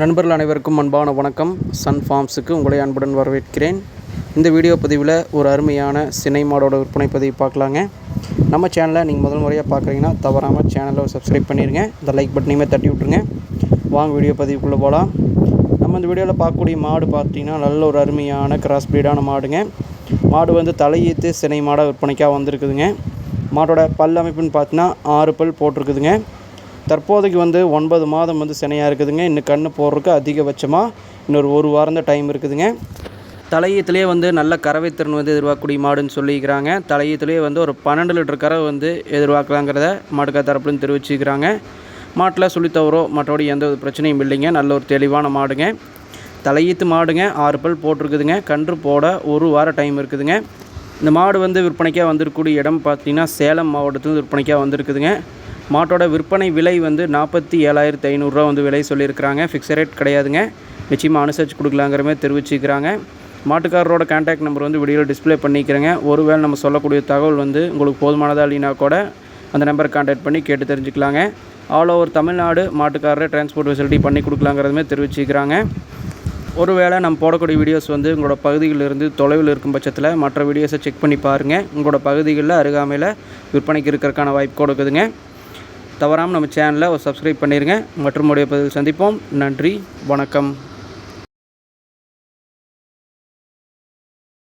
நண்பர்கள் அனைவருக்கும் அன்பான வணக்கம். சன் ஃபார்ம்ஸுக்கு உங்களை அன்புடன் வரவேற்கிறேன். இந்த வீடியோ பதிவில் ஒரு அருமையான சினை மாடோட விற்பனை பதிவு பார்க்கலாங்க. நம்ம சேனலை நீங்கள் முதல் முறையாக பார்க்குறீங்கன்னா தவறாமல் சேனலை சப்ஸ்கிரைப் பண்ணிடுங்க இந்த லைக் பட்டனையுமே தட்டி விட்ருங்க வாங்க வீடியோ பதிவுக்குள்ளே போகலாம் நம்ம இந்த வீடியோவில் பார்க்கக்கூடிய மாடு பார்த்தீங்கன்னா நல்ல ஒரு அருமையான கிராஸ் ப்ரீடான மாடுங்க. மாடு வந்து தலையீத்து சினை மாடாக விற்பனைக்காக வந்திருக்குதுங்க. மாட்டோட பல் அமைப்புன்னு பார்த்தீங்கன்னா ஆறு பல் போட்டிருக்குதுங்க. தற்போதைக்கு வந்து ஒன்பது மாதம் வந்து சினையாக இருக்குதுங்க. இன்னும் கன்று போடுறதுக்கு அதிகபட்சமாக இன்னொரு ஒரு வாரம் தான் டைம் இருக்குதுங்க. தலையீத்துலேயே வந்து நல்ல கறவை திறன் வந்து எதிர்பார்க்கக்கூடிய மாடுன்னு சொல்லிக்கிறாங்க. தலையீத்துலேயே வந்து ஒரு பன்னெண்டு லிட்டர் கறவை வந்து எதிர்பார்க்கலாங்கிறத மாடுக்கா தரப்புலன்னு தெரிவிச்சுக்கிறாங்க. மாட்டில் சுழித்தவரோ மற்றபடி எந்த ஒரு பிரச்சனையும் இல்லைங்க. நல்ல ஒரு தெளிவான மாடுங்க. தலையீத்து மாடுங்க. ஆறு பல் போட்டிருக்குதுங்க. கன்று போட ஒரு வாரம் டைம் இருக்குதுங்க. இந்த மாடு வந்து விற்பனைக்காக வந்திருக்கக்கூடிய இடம் பார்த்தீங்கன்னா சேலம் மாவட்டத்தில் விற்பனைக்காக வந்திருக்குதுங்க. மாட்டோட விற்பனை விலை வந்து நாற்பத்தி ஏழாயிரத்தி ஐநூறுரூவா வந்து விலை சொல்லியிருக்கிறாங்க. ஃபிக்ஸட் ரேட் கிடையாதுங்க. நிச்சயமாக அனுசரித்து கொடுக்கலாங்கிற மாதிரி தெரிவிச்சுக்கிறாங்க. மாட்டுக்காரரோட கான்டாக்ட் நம்பர் வந்து வீடியோவில் டிஸ்ப்ளே பண்ணிக்கிறேங்க. ஒருவேளை நம்ம சொல்லக்கூடிய தகவல் வந்து உங்களுக்கு போதுமானதாக இல்லைனா கூட அந்த நம்பரை கான்டாக்ட் பண்ணி கேட்டு தெரிஞ்சுக்கலாங்க. ஆல் ஓவர் தமிழ்நாடு மாட்டுக்காரரை டிரான்ஸ்போர்ட் ஃபெசிலிட்டி பண்ணி கொடுக்கலாங்கிறதுமே தெரிவிச்சுக்கிறாங்க. ஒருவேளை நம்ம போடக்கூடிய வீடியோஸ் வந்து உங்களோட பகுதிகளில் இருந்து தொலைவில் இருக்கும் பட்சத்தில் மற்ற வீடியோஸை செக் பண்ணி பாருங்கள் உங்களோட பகுதிகளில் அருகாமையில் விற்பனைக்கு இருக்கிறதுக்கான வாய்ப்பு கொடுக்குதுங்க. தவறாமல் நம்ம சேனலை ஒரு சப்ஸ்கிரைப் பண்ணிடுங்க மற்றும் உடைய பதிவில் சந்திப்போம். நன்றி. வணக்கம்.